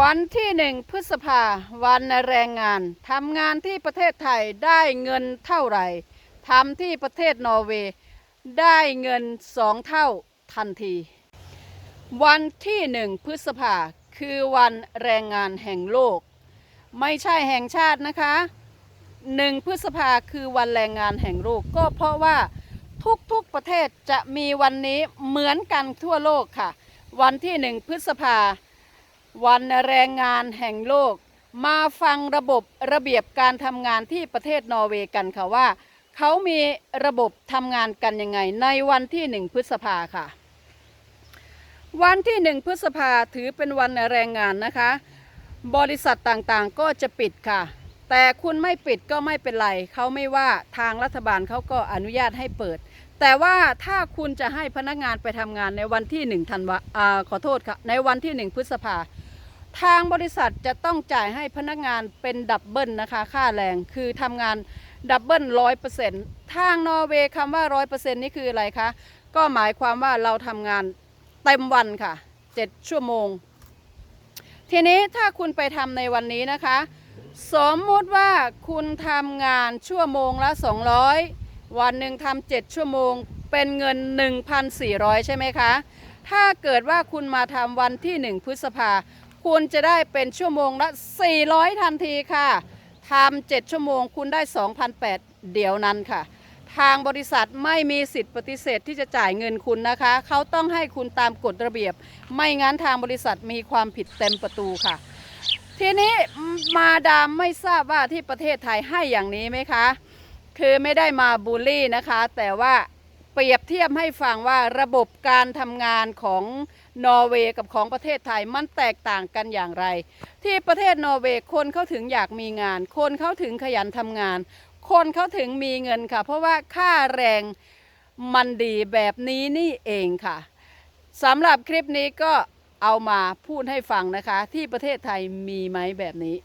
วันที่หนึ่งพฤษภาวันแรงงานทำงานที่ประเทศไทยได้เงินเท่าไหร่ทำที่ประเทศนอร์เวย์ได้เงินสองเท่าทันที วันที่หนึ่งพฤษภาคือวันแรงงานแห่งโลก ไม่ใช่แห่งชาตินะคะหนึ่งพฤษภาคือวันแรงงานแห่งโลกก็เพราะว่าทุกๆประเทศจะมีวันนี้เหมือนกันทั่วโลกค่ะ วันที่หนึ่งพฤษภา วันแรงงานแห่งโลก มาฟังระบบระเบียบการทำงานที่ประเทศนอร์เวย์กันค่ะว่า เขามีระบบทำงานกันยังไง ในวันที่หนึ่งพฤษภาค่ะ วันที่หนึ่งพฤษภาถือเป็นวันแรงงานนะคะ บริษัทต่างๆก็จะปิดค่ะ แต่คุณไม่ปิดก็ไม่เป็นไร เขาไม่ว่าทางรัฐบาลเขาก็อนุญาตให้เปิดแต่ว่าถ้าคุณจะให้พนักงานไปทำงานในวันที่หนึ่งธันวาอ่าขอโทษค่ะ ในวันที่หนึ่งพฤษภา ทางบริษัทจะต้องจ่ายให้พนักงานเป็นดับเบิลนะคะ ค่าแรง คือทำงานดับเบิลร้อยเปอร์เซ็นต์ทางนอร์เวย์คำว่าร้อยเปอร์เซ็นต์นี่คืออะไรคะ ก็หมายความว่าเราทำงานเต็มวันค่ะเจ็ดชั่วโมง ทีนี้ถ้าคุณไปทำในวันนี้นะคะ สมมติว่าคุณทำงานชั่วโมงละ 200 วันหนึ่งทำเจ็ดชั่วโมง เป็นเงิน 1,400 ใช่ไหมคะ ถ้าเกิดว่าคุณมาทำวันที่ 1 พฤษภา คุณจะได้เป็นชั่วโมงละ 400 ทันทีค่ะทำ7ชั่วโมงคุณได้ 2,800 เดี๋ยวนั้นค่ะ ทางบริษัทไม่มีสิทธิ์ปฏิเสธที่จะจ่ายเงินคุณนะคะ เขาต้องให้คุณตามกฎระเบียบ ไม่งั้นทางบริษัทมีความผิดเต็มประตูค่ะ ทีนี้มาดามไม่ทราบว่าที่ประเทศไทยให้อย่างนี้ไหมคะ คือไม่ได้มาบูลลี่นะคะ แต่ว่า เปรียบเทียบให้ฟังว่าระบบการทำงานของนอร์เวย์กับของประเทศไทยมันแตกต่างกันอย่างไร ที่ประเทศนอร์เวย์คนเขาถึงอยากมีงาน คนเขาถึงขยันทำงาน คนเขาถึงมีเงินค่ะ เพราะว่าค่าแรงมันดีแบบนี้นี่เองค่ะสำหรับคลิปนี้ก็เอามาพูดให้ฟังนะคะ ที่ประเทศไทยมีไหมแบบนี้